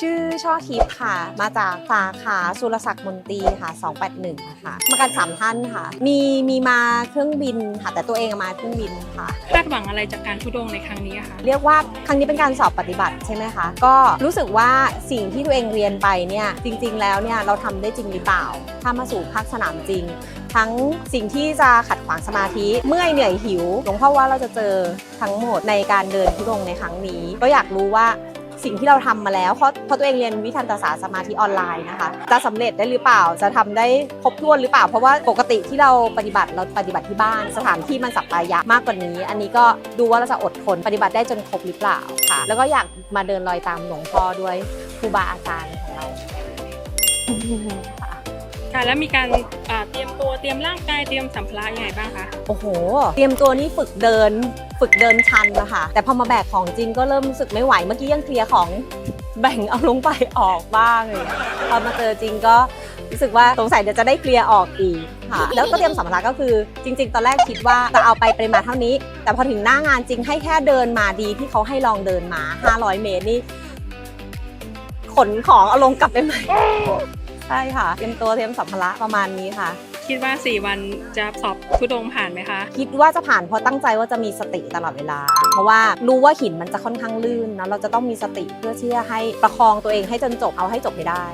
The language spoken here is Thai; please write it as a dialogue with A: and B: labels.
A: ชื่อช่อทิพย์ค่ะ มาจากสาขาสุรศักดิ์มนตรีค่ะ 281ค่ะมากัน 3 ท่านค่ะ มีมีมาเครื่องบินค่ะ แต่ตัวเองมาเครื่องบินค่ะ
B: คาดหวังอะไรจากการทุดงค์ในครั้งนี้อะคะ
A: เรียกว่าครั้งนี้เป็นการสอบปฏิบัติใช่ไหมคะ ก็รู้สึกว่าสิ่งที่ตัวเองเรียนไปเนี่ยจริง ๆ แล้วเนี่ยเราทำได้จริงหรือเปล่า ถ้ามาสู่ภาคสนามจริง ทั้งสิ่งที่จะขัดขวางสมาธิเมื่อยเหนื่อยหิวหลวงพ่อว่าเราจะเจอทั้งหมดในการเดินทุดงค์ในครั้งนี้ ก็อยากรู้ว่า สิ่งที่เราทำมาแล้วเพราะเพราะตัวเองเรียนวิทันตศาสตร์สมาธิออนไลน์นะคะ จะสำเร็จได้หรือเปล่าจะทำได้ครบถ้วนหรือเปล่า เพราะว่าปกติที่เราปฏิบัติเราปฏิบัติที่บ้านสถานที่มันสักระยะมากกว่านี้ อันนี้ก็ดูว่าเราจะอดทนปฏิบัติได้จนครบหรือเปล่าค่ะ แล้วก็อยากมาเดินรอยตามหลวงพ่อด้วยครูบาอาจารย์ของเราค่ะ
B: ค่ะแล้วมีการอ่าเตรียมตัวเตรียมร่างกายเตรียมสัมภาระยังไงบ้างคะ
A: โอ้โห เตรียมตัวนี่ฝึกเดิน ฝึกเดินชันนะคะแต่พอมาแบกของจริงก็เริ่มรู้สึกไม่ไหวเมื่อกี้ยังเคลียร์ของแบ่งเอาลงไปออกบ้างเลยพอมาเจอจริงก็รู้สึกว่าสงสัยเดี๋ยวจะได้เคลียร์ออกอีกค่ะ แล้วก็เตรียมสัมภาระก็คือ จริง ๆ ตอนแรกคิดว่าจะเอาไปปริมาณเท่านี้ แต่พอถึงหน้างานจริงให้แค่เดินมาดีที่เขาให้ลองเดินมา 500 เมตรนี่ขนของเอาลงกลับไปใหม่ใช่ค่ะ เตรียมตัวเตรียมสัมภาระประมาณนี้ค่ะ
B: คิดว่า 4 วันจะสอบทุดงค์ผ่านไหมคะ
A: คิดว่าจะผ่านเพราะตั้งใจว่าจะมีสติตลอดเวลา เพราะว่ารู้ว่าหินมันจะค่อนข้างลื่นนะเราจะต้องมีสติเพื่อที่จะให้ประคองตัวเองให้จนจบเอาให้จบให้ได้